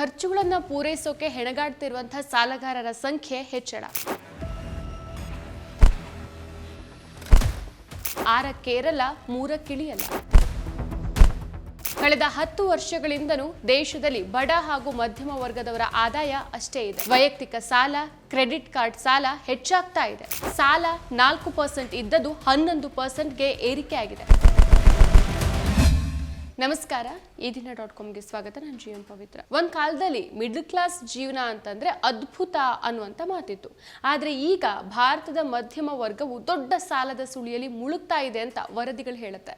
ಖರ್ಚುಗಳನ್ನು ಪೂರೈಸೋಕೆ ಹೆಣಗಾಡ್ತಿರುವಂತಹ ಸಾಲಗಾರರ ಸಂಖ್ಯೆ ಹೆಚ್ಚಳ. ಆರಕ್ಕೇರಲ್ಲ ಮೂರಕ್ಕಿಳಿಯಲ್ಲ ಕಳೆದ ಹತ್ತು ವರ್ಷಗಳಿಂದಲೂ ದೇಶದಲ್ಲಿ ಬಡ ಹಾಗೂ ಮಧ್ಯಮ ವರ್ಗದವರ ಆದಾಯ ಅಷ್ಟೇ ಇದೆ. ವೈಯಕ್ತಿಕ ಸಾಲ, ಕ್ರೆಡಿಟ್ ಕಾರ್ಡ್ ಸಾಲ ಹೆಚ್ಚಾಗ್ತಾ ಇದೆ. ಸಾಲ ನಾಲ್ಕು ಪರ್ಸೆಂಟ್ ಇದ್ದದ್ದು ಹನ್ನೊಂದು ಪರ್ಸೆಂಟ್ಗೆ ಏರಿಕೆ ಆಗಿದೆ ನಮಸ್ಕಾರ. ಈ ದಿನ ಡಾಟ್ ಕಾಮ್ಗೆ ಸ್ವಾಗತ. ನಾನು ಜಿ ಎಂ ಪವಿತ್ರ. ಒಂದು ಕಾಲದಲ್ಲಿ ಮಿಡ್ಲ್ ಕ್ಲಾಸ್ ಜೀವನ ಅಂತಂದ್ರೆ ಅದ್ಭುತ ಅನ್ನುವಂಥ ಮಾತಿತ್ತು. ಆದರೆ ಈಗ ಭಾರತದ ಮಧ್ಯಮ ವರ್ಗವು ದೊಡ್ಡ ಸಾಲದ ಸುಳಿಯಲ್ಲಿ ಮುಳುಗ್ತಾ ಇದೆ ಅಂತ ವರದಿಗಳು ಹೇಳುತ್ತೆ.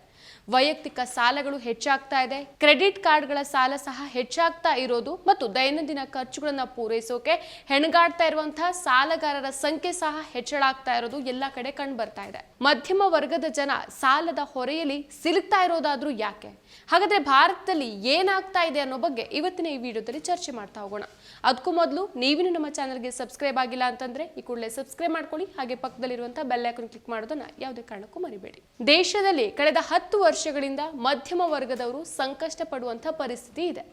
ವೈಯಕ್ತಿಕ ಸಾಲಗಳು ಹೆಚ್ಚಾಗ್ತಾ ಇದೆ. ಕ್ರೆಡಿಟ್ ಕಾರ್ಡ್ಗಳ ಸಾಲ ಸಹ ಹೆಚ್ಚಾಗ್ತಾ ಇರೋದು ಮತ್ತು ದೈನಂದಿನ ಖರ್ಚುಗಳನ್ನ ಪೂರೈಸೋಕೆ ಹೆಣಗಾಡ್ತಾ ಇರುವಂತಹ ಸಾಲಗಾರರ ಸಂಖ್ಯೆ ಸಹ ಹೆಚ್ಚಳಾಗ್ತಾ ಇರೋದು ಎಲ್ಲ ಕಡೆ ಕಂಡು ಬರ್ತಾ ಇದೆ. ಮಧ್ಯಮ ವರ್ಗದ ಜನ ಸಾಲದ ಹೊರೆಯಲ್ಲಿ ಸಿಲುಕ್ತಾ ಇರೋದಾದ್ರೂ ಯಾಕೆ? ಹಾಗಾದ್ರೆ ಭಾರತದಲ್ಲಿ ಏನಾಗ್ತಾ ಇದೆ ಅನ್ನೋ ಬಗ್ಗೆ ಇವತ್ತಿನ ಈ ವಿಡಿಯೋದಲ್ಲಿ ಚರ್ಚೆ ಮಾಡ್ತಾ ಹೋಗೋಣ. ಅದಕ್ಕೂ ಮೊದಲು ನೀವಿನೂ ನಮ್ಮ ಚಾನಲ್ಗೆ ಸಬ್ಸ್ಕ್ರೈಬ್ ಆಗಿಲ್ಲ ಅಂತಂದ್ರೆ ಈ ಕೂಡಲೇ ಸಬ್ಸ್ಕ್ರೈಬ್ ಮಾಡ್ಕೊಳ್ಳಿ. ಹಾಗೆ ಪಕ್ಕದಲ್ಲಿರುವಂತಹ ಬೆಲ್ ಐಕಾನ್ ಕ್ಲಿಕ್ ಮಾಡೋದನ್ನ ಯಾವುದೇ ಕಾರಣಕ್ಕೂ ಮರಿಬೇಡಿ. ದೇಶದಲ್ಲಿ ಕಳೆದ ಹತ್ತು ವರ್ಷಗಳಿಂದ ಮಧ್ಯಮ ವರ್ಗದವರು ಸಂಕಷ್ಟ ಪಡುವಂತಹ ಪರಿಸ್ಥಿತಿ ಇದೆ.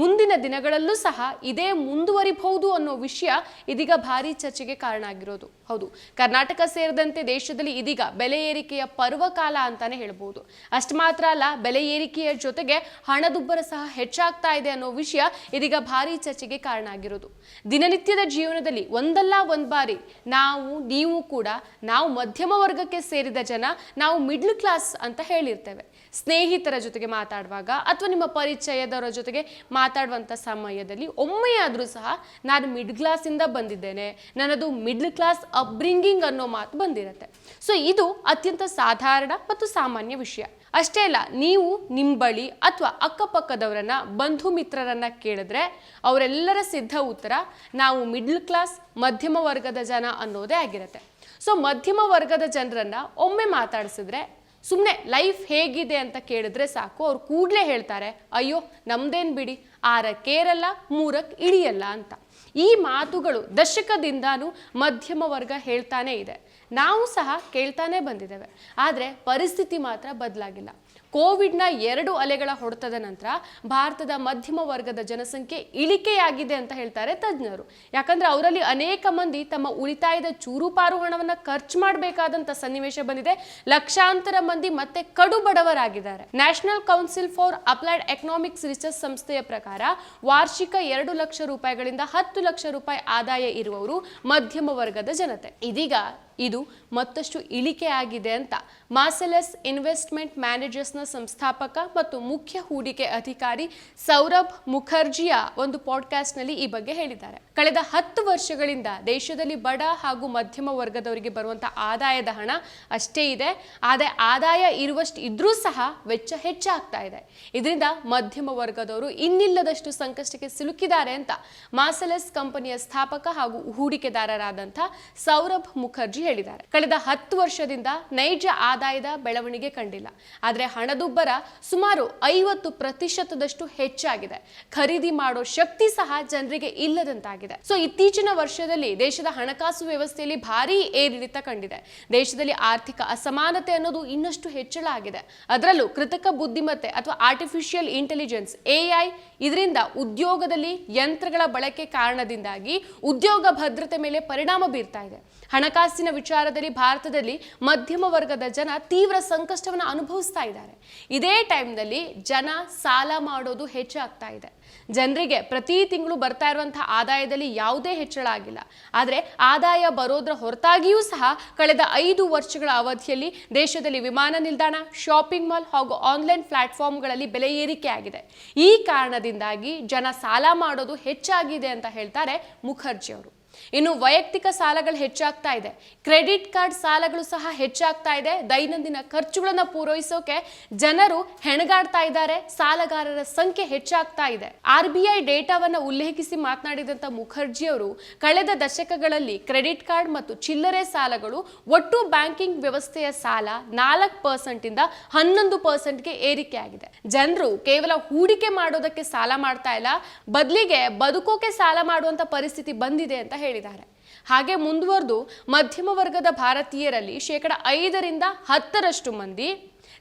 ಮುಂದಿನ ದಿನಗಳಲ್ಲೂ ಸಹ ಇದೇ ಮುಂದುವರಿಬಹುದು ಅನ್ನೋ ವಿಷಯ ಇದೀಗ ಭಾರಿ ಚರ್ಚೆಗೆ ಕಾರಣ ಆಗಿರೋದು. ಹೌದು, ಕರ್ನಾಟಕ ಸೇರಿದಂತೆ ದೇಶದಲ್ಲಿ ಇದೀಗ ಬೆಲೆ ಏರಿಕೆಯ ಪರ್ವಕಾಲ ಅಂತಾನೆ ಹೇಳಬಹುದು ಅಷ್ಟು ಮಾತ್ರ ಅಲ್ಲ, ಬೆಲೆ ಏರಿಕೆಯ ಜೊತೆಗೆ ಹಣದುಬ್ಬರ ಸಹ ಹೆಚ್ಚಾಗ್ತಾ ಇದೆ ಅನ್ನೋ ವಿಷಯ ಇದೀಗ ಭಾರಿ ಚರ್ಚೆಗೆ ಕಾರಣ ಆಗಿರೋದು. ದಿನನಿತ್ಯದ ಜೀವನದಲ್ಲಿ ಒಂದಲ್ಲ ಒಂದು ಬಾರಿ ನಾವು, ನೀವು ಕೂಡ, ನಾವು ಮಧ್ಯಮ ವರ್ಗಕ್ಕೆ ಸೇರಿದ ಜನ ನಾವು ಮಿಡ್ಲ್ ಕ್ಲಾಸ್ ಅಂತ ಹೇಳಿರ್ತೇವೆ. ಸ್ನೇಹಿತರ ಜೊತೆಗೆ ಮಾತಾಡುವಾಗ ಅಥವಾ ನಿಮ್ಮ ಪರಿಚಯದವರ ಜೊತೆಗೆ ಮಾತಾಡುವಂಥ ಸಮಯದಲ್ಲಿ ಒಮ್ಮೆಯಾದರೂ ಸಹ ನಾನು ಮಿಡ್ ಕ್ಲಾಸಿಂದ ಬಂದಿದ್ದೇನೆ. ನನ್ನದು ಮಿಡ್ಲ್ ಕ್ಲಾಸ್ ಅಪ್ಬ್ರಿಂಗಿಂಗ್ ಅನ್ನೋ ಮಾತು ಬಂದಿರುತ್ತೆ. ಸೊ ಇದು ಅತ್ಯಂತ ಸಾಧಾರಣ ಮತ್ತು ಸಾಮಾನ್ಯ ವಿಷಯ. ಅಷ್ಟೇ ಅಲ್ಲ, ನೀವು ನಿಮ್ಮ ಬಳಿ ಅಥವಾ ಅಕ್ಕಪಕ್ಕದವರನ್ನ, ಬಂಧು ಮಿತ್ರರನ್ನ ಕೇಳಿದ್ರೆ ಅವರೆಲ್ಲರ ಸಿದ್ಧ ಉತ್ತರ ನಾವು ಮಿಡ್ಲ್ ಕ್ಲಾಸ್ ಮಧ್ಯಮ ವರ್ಗದ ಜನ ಅನ್ನೋದೇ ಆಗಿರುತ್ತೆ. ಸೊ ಮಧ್ಯಮ ವರ್ಗದ ಜನರನ್ನ ಒಮ್ಮೆ ಮಾತಾಡಿಸಿದ್ರೆ ಸುಮ್ಮನೆ ಲೈಫ್ ಹೇಗಿದೆ ಅಂತ ಕೇಳಿದ್ರೆ ಸಾಕು. ಅವ್ರು ಕೂಡಲೇ ಹೇಳ್ತಾರೆ, ಅಯ್ಯೋ, ನಮ್ದೇನ್ ಬಿಡಿ? ಆರಕ್ಕೇರಲ್ಲ ಮೂರಕ್ಕೆ ಇಳಿಯಲ್ಲ ಅಂತ. ಈ ಮಾತುಗಳು ದಶಕದಿಂದಾನು ಮಧ್ಯಮ ವರ್ಗ ಹೇಳ್ತಾನೆ ಇದೆ. ನಾವು ಸಹ ಕೇಳ್ತಾನೆ ಬಂದಿದ್ದೇವೆ. ಆದರೆ ಪರಿಸ್ಥಿತಿ ಮಾತ್ರ ಬದಲಾಗಿಲ್ಲ. ಕೋವಿಡ್ನ ಎರಡು ಅಲೆಗಳ ಹೊಡೆತದ ನಂತರ ಭಾರತದ ಮಧ್ಯಮ ವರ್ಗದ ಜನಸಂಖ್ಯೆ ಇಳಿಕೆಯಾಗಿದೆ ಅಂತ ಹೇಳ್ತಾರೆ ತಜ್ಞರು. ಯಾಕಂದ್ರೆ ಅವರಲ್ಲಿ ಅನೇಕ ಮಂದಿ ತಮ್ಮ ಉಳಿತಾಯದ ಚೂರುಪಾರು ಹಣವನ್ನು ಖರ್ಚು ಮಾಡಬೇಕಾದಂಥ ಸನ್ನಿವೇಶ ಬಂದಿದೆ. ಲಕ್ಷಾಂತರ ಮಂದಿ ಮತ್ತೆ ಕಡು ಬಡವರಾಗಿದ್ದಾರೆ. National Council for Applied Economics Research ಸಂಸ್ಥೆಯ ಪ್ರಕಾರ ವಾರ್ಷಿಕ ಎರಡು ಲಕ್ಷ ರೂಪಾಯಿಗಳಿಂದ ಹತ್ತು ಲಕ್ಷ ರೂಪಾಯಿ ಆದಾಯ ಇರುವವರು ಮಧ್ಯಮ ವರ್ಗದ ಜನತೆ. ಇದೀಗ ಇದು ಮತ್ತಷ್ಟು ಇಳಿಕೆ ಆಗಿದೆ ಅಂತ. ಮಾಸೆಲಸ್ ಇನ್ವೆಸ್ಟ್ಮೆಂಟ್ ಮ್ಯಾನೇಜರ್ಸ್ನ ಸಂಸ್ಥಾಪಕ ಮತ್ತು ಮುಖ್ಯ ಹೂಡಿಕೆ ಅಧಿಕಾರಿ ಸೌರಭ್ ಮುಖರ್ಜಿಯ ಒಂದು ಪಾಡ್ಕಾಸ್ಟ್ನಲ್ಲಿ ಈ ಬಗ್ಗೆ ಹೇಳಿದ್ದಾರೆ. ಕಳೆದ ಹತ್ತು ವರ್ಷಗಳಿಂದ ದೇಶದಲ್ಲಿ ಬಡ ಹಾಗೂ ಮಧ್ಯಮ ವರ್ಗದವರಿಗೆ ಬರುವಂತಹ ಆದಾಯದ ಹಣ ಅಷ್ಟೇ ಇದೆ. ಆದರೆ ಆದಾಯ ಇರುವಷ್ಟು ಇದ್ರೂ ಸಹ ವೆಚ್ಚ ಹೆಚ್ಚಾಗ್ತಾ ಇದೆ. ಇದರಿಂದ ಮಧ್ಯಮ ವರ್ಗದವರು ಇನ್ನಿಲ್ಲದಷ್ಟು ಸಂಕಷ್ಟಕ್ಕೆ ಸಿಲುಕಿದ್ದಾರೆ ಅಂತ ಮಾಸೆಲಸ್ ಕಂಪನಿಯ ಸ್ಥಾಪಕ ಹಾಗೂ ಹೂಡಿಕೆದಾರರಾದಂಥ ಸೌರಭ್ ಮುಖರ್ಜಿ ಹೇಳಿದ್ದಾರೆ. ಕಳೆದ ಹತ್ತು ವರ್ಷದಿಂದ ನೈಜ ಆದಾಯದ ಬೆಳವಣಿಗೆ ಕಂಡಿಲ್ಲ. ಆದರೆ ಹಣದುಬ್ಬರ ಸುಮಾರು ಐವತ್ತು ಪ್ರತಿಶತದಷ್ಟು ಹೆಚ್ಚಾಗಿದೆ. ಖರೀದಿ ಮಾಡೋ ಶಕ್ತಿ ಸಹ ಜನರಿಗೆ ಇಲ್ಲದಂತಾಗಿದೆ. ಸೊ ಇತ್ತೀಚಿನ ವರ್ಷದಲ್ಲಿ ದೇಶದ ಹಣಕಾಸು ವ್ಯವಸ್ಥೆಯಲ್ಲಿ ಭಾರಿ ಏರಿಳಿತ ಕಂಡಿದೆ. ದೇಶದಲ್ಲಿ ಆರ್ಥಿಕ ಅಸಮಾನತೆ ಅನ್ನೋದು ಇನ್ನಷ್ಟು ಹೆಚ್ಚಳ ಆಗಿದೆ. ಅದರಲ್ಲೂ ಕೃತಕ ಬುದ್ಧಿಮತ್ತೆ ಅಥವಾ ಆರ್ಟಿಫಿಷಿಯಲ್ ಇಂಟೆಲಿಜೆನ್ಸ್ ಎಐ ಇದರಿಂದ ಉದ್ಯೋಗದಲ್ಲಿ ಯಂತ್ರಗಳ ಬಳಕೆ ಕಾರಣದಿಂದಾಗಿ ಉದ್ಯೋಗ ಭದ್ರತೆ ಮೇಲೆ ಪರಿಣಾಮ ಬೀರ್ತಾ ಇದೆ. ಹಣಕಾಸಿನ ವಿಚಾರದಲ್ಲಿ ಭಾರತದಲ್ಲಿ ಮಧ್ಯಮ ವರ್ಗದ ಜನ ತೀವ್ರ ಸಂಕಷ್ಟವನ್ನು ಅನುಭವಿಸ್ತಾ ಇದ್ದಾರೆ. ಇದೇ ಟೈಮ್ನಲ್ಲಿ ಜನ ಸಾಲ ಮಾಡೋದು ಹೆಚ್ಚಾಗ್ತಾ ಇದೆ. ಜನರಿಗೆ ಪ್ರತಿ ತಿಂಗಳು ಬರ್ತಾ ಇರುವಂತಹ ಆದಾಯದಲ್ಲಿ ಯಾವುದೇ ಹೆಚ್ಚಳ ಆಗಿಲ್ಲ. ಆದರೆ ಆದಾಯ ಬರೋದ್ರ ಹೊರತಾಗಿಯೂ ಸಹ ಕಳೆದ ಐದು ವರ್ಷಗಳ ಅವಧಿಯಲ್ಲಿ ದೇಶದಲ್ಲಿ ವಿಮಾನ ನಿಲ್ದಾಣ ಶಾಪಿಂಗ್ ಮಾಲ್ ಹಾಗೂ ಆನ್ಲೈನ್ ಪ್ಲಾಟ್ಫಾರ್ಮ್ಗಳಲ್ಲಿ ಬೆಲೆ ಏರಿಕೆ ಆಗಿದೆ. ಈ ಕಾರಣದಿಂದಾಗಿ ಜನ ಸಾಲ ಮಾಡೋದು ಹೆಚ್ಚಾಗಿದೆ ಅಂತ ಹೇಳ್ತಾರೆ ಮುಖರ್ಜಿ ಅವರು ಇನ್ನು ವೈಯಕ್ತಿಕ ಸಾಲಗಳು ಹೆಚ್ಚಾಗ್ತಾ ಇದೆ. ಕ್ರೆಡಿಟ್ ಕಾರ್ಡ್ ಸಾಲಗಳು ಸಹ ಹೆಚ್ಚಾಗ್ತಾ ಇದೆ. ದೈನಂದಿನ ಖರ್ಚುಗಳನ್ನು ಪೂರೈಸೋಕೆ ಜನರು ಹೆಣಗಾಡ್ತಾ ಇದ್ದಾರೆ. ಸಾಲಗಾರರ ಸಂಖ್ಯೆ ಹೆಚ್ಚಾಗ್ತಾ ಇದೆ. ಆರ್ ಬಿ ಐ ಡೇಟಾವನ್ನ ಉಲ್ಲೇಖಿಸಿ ಮಾತನಾಡಿದಂತ ಮುಖರ್ಜಿ ಅವರು ಕಳೆದ ದಶಕಗಳಲ್ಲಿ ಕ್ರೆಡಿಟ್ ಕಾರ್ಡ್ ಮತ್ತು ಚಿಲ್ಲರೆ ಸಾಲಗಳು ಒಟ್ಟು ಬ್ಯಾಂಕಿಂಗ್ ವ್ಯವಸ್ಥೆಯ ಸಾಲ ನಾಲ್ಕು ಪರ್ಸೆಂಟ್ ಇಂದ ಹನ್ನೊಂದು ಪರ್ಸೆಂಟ್ಗೆ ಏರಿಕೆ ಆಗಿದೆ ಜನರು ಕೇವಲ ಹೂಡಿಕೆ ಮಾಡೋದಕ್ಕೆ ಸಾಲ ಮಾಡ್ತಾ ಇಲ್ಲ. ಬದಲಿಗೆ ಬದುಕೋಕೆ ಸಾಲ ಮಾಡುವಂತ ಪರಿಸ್ಥಿತಿ ಬಂದಿದೆ ಅಂತ ಹೇಳಿದ್ದಾರೆ. ಹಾಗೆ ಮುಂದುವರೆದು ಮಧ್ಯಮ ವರ್ಗದ ಭಾರತೀಯರಲ್ಲಿ ಶೇಕಡ ಐದರಿಂದ ಹತ್ತರಷ್ಟು ಮಂದಿ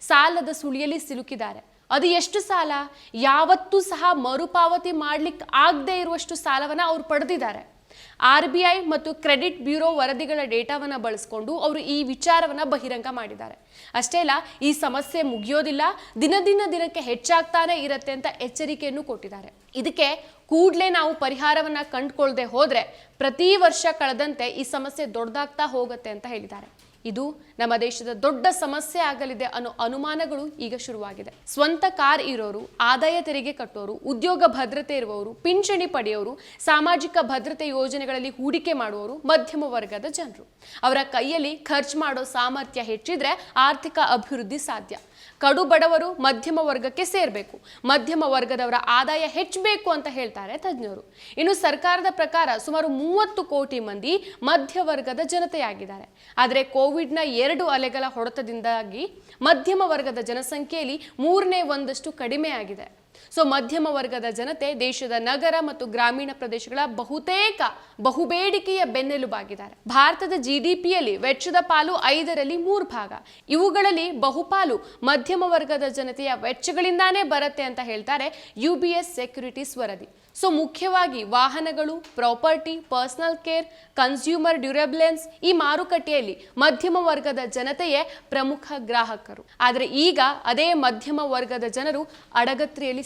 ಸಾಲದ ಸುಳಿಯಲ್ಲಿ ಸಿಲುಕಿದ್ದಾರೆ. ಅದು ಎಷ್ಟು ಸಾಲ? ಯಾವತ್ತೂ ಸಹ ಮರುಪಾವತಿ ಮಾಡ್ಲಿಕ್ಕೆ ಆಗದೆ ಇರುವಷ್ಟು ಸಾಲವನ್ನು ಅವರು ಪಡೆದಿದ್ದಾರೆ. ಆರ್ ಬಿ ಐ ಮತ್ತು ಕ್ರೆಡಿಟ್ ಬ್ಯೂರೋ ವರದಿಗಳ ಡೇಟಾವನ್ನು ಬಳಸಿಕೊಂಡು ಅವರು ಈ ವಿಚಾರವನ್ನು ಬಹಿರಂಗ ಮಾಡಿದ್ದಾರೆ. ಅಷ್ಟೇ ಅಲ್ಲ, ಈ ಸಮಸ್ಯೆ ಮುಗಿಯೋದಿಲ್ಲ, ದಿನ ದಿನ ದಿನಕ್ಕೆ ಹೆಚ್ಚಾಗ್ತಾನೆ ಇರುತ್ತೆ ಅಂತ ಎಚ್ಚರಿಕೆಯನ್ನು ಕೊಟ್ಟಿದ್ದಾರೆ. ಇದಕ್ಕೆ ಕೂಡಲೇ ನಾವು ಪರಿಹಾರವನ್ನು ಕಂಡುಕೊಳ್ಳದೆ ಹೋದರೆ ಪ್ರತಿ ವರ್ಷ ಕಳೆದಂತೆ ಈ ಸಮಸ್ಯೆ ದೊಡ್ಡದಾಗ್ತಾ ಹೋಗುತ್ತೆ ಅಂತ ಹೇಳಿದ್ದಾರೆ. ಇದು ನಮ್ಮ ದೇಶದ ದೊಡ್ಡ ಸಮಸ್ಯೆ ಆಗಲಿದೆ ಅನ್ನೋ ಅನುಮಾನಗಳು ಈಗ ಶುರುವಾಗಿದೆ. ಸ್ವಂತ ಕಾರ್ ಇರೋರು, ಆದಾಯ ತೆರಿಗೆ ಕಟ್ಟೋರು, ಉದ್ಯೋಗ ಭದ್ರತೆ ಇರುವವರು, ಪಿಂಚಣಿ ಪಡೆಯೋರು, ಸಾಮಾಜಿಕ ಭದ್ರತೆ ಯೋಜನೆಗಳಲ್ಲಿ ಹೂಡಿಕೆ ಮಾಡುವವರು ಮಧ್ಯಮ ವರ್ಗದ ಜನರು. ಅವರ ಕೈಯಲ್ಲಿ ಖರ್ಚು ಮಾಡೋ ಸಾಮರ್ಥ್ಯ ಹೆಚ್ಚಿದ್ರೆ ಆರ್ಥಿಕ ಅಭಿವೃದ್ಧಿ ಸಾಧ್ಯ. ಕಡು ಬಡವರು ಮಧ್ಯಮ ವರ್ಗಕ್ಕೆ ಸೇರಬೇಕು. ಮಧ್ಯಮ ವರ್ಗದವರ ಆದಾಯ ಹೆಚ್ಚಬೇಕು ಅಂತ ಹೇಳ್ತಾರೆ ತಜ್ಞರು. ಇನ್ನು ಸರ್ಕಾರದ ಪ್ರಕಾರ ಸುಮಾರು ಮೂವತ್ತು ಕೋಟಿ ಮಂದಿ ಮಧ್ಯವರ್ಗದ ಜನತೆಯಾಗಿದ್ದಾರೆ. ಆದರೆ ಕೋವಿಡ್ನ ಎರಡು ಅಲೆಗಳ ಹೊಡೆತದಿಂದಾಗಿ ಮಧ್ಯಮ ವರ್ಗದ ಜನಸಂಖ್ಯೆಯಲ್ಲಿ ಮೂರನೇ ಒಂದಷ್ಟು ಕಡಿಮೆಯಾಗಿದೆ. ಸೊ ಮಧ್ಯಮ ವರ್ಗದ ಜನತೆ ದೇಶದ ನಗರ ಮತ್ತು ಗ್ರಾಮೀಣ ಪ್ರದೇಶಗಳ ಬಹುತೇಕ ಬಹುಬೇಡಿಕೆಯ ಬೆನ್ನೆಲುಬಾಗಿದ್ದಾರೆ. ಭಾರತದ ಜಿಡಿಪಿಯಲ್ಲಿ ವೆಚ್ಚದ ಪಾಲು ಐದರಲ್ಲಿ ಮೂರು ಭಾಗ. ಇವುಗಳಲ್ಲಿ ಬಹುಪಾಲು ಮಧ್ಯಮ ವರ್ಗದ ಜನತೆಯ ವೆಚ್ಚಗಳಿಂದಾನೇ ಬರುತ್ತೆ ಅಂತ ಹೇಳ್ತಾರೆ ಯು ಬಿ ಸೆಕ್ಯುರಿಟೀಸ್ ವರದಿ ಸೊ ಮುಖ್ಯವಾಗಿ ವಾಹನಗಳು property personal care consumer durables ಈ ಮಾರುಕಟ್ಟೆಯಲ್ಲಿ ಮಧ್ಯಮ ವರ್ಗದ ಜನತೆಯೇ ಪ್ರಮುಖ ಗ್ರಾಹಕರು. ಆದರೆ ಈಗ ಅದೇ ಮಧ್ಯಮ ವರ್ಗದ ಜನರು ಅಡಗತ್ರಿಯಲ್ಲಿ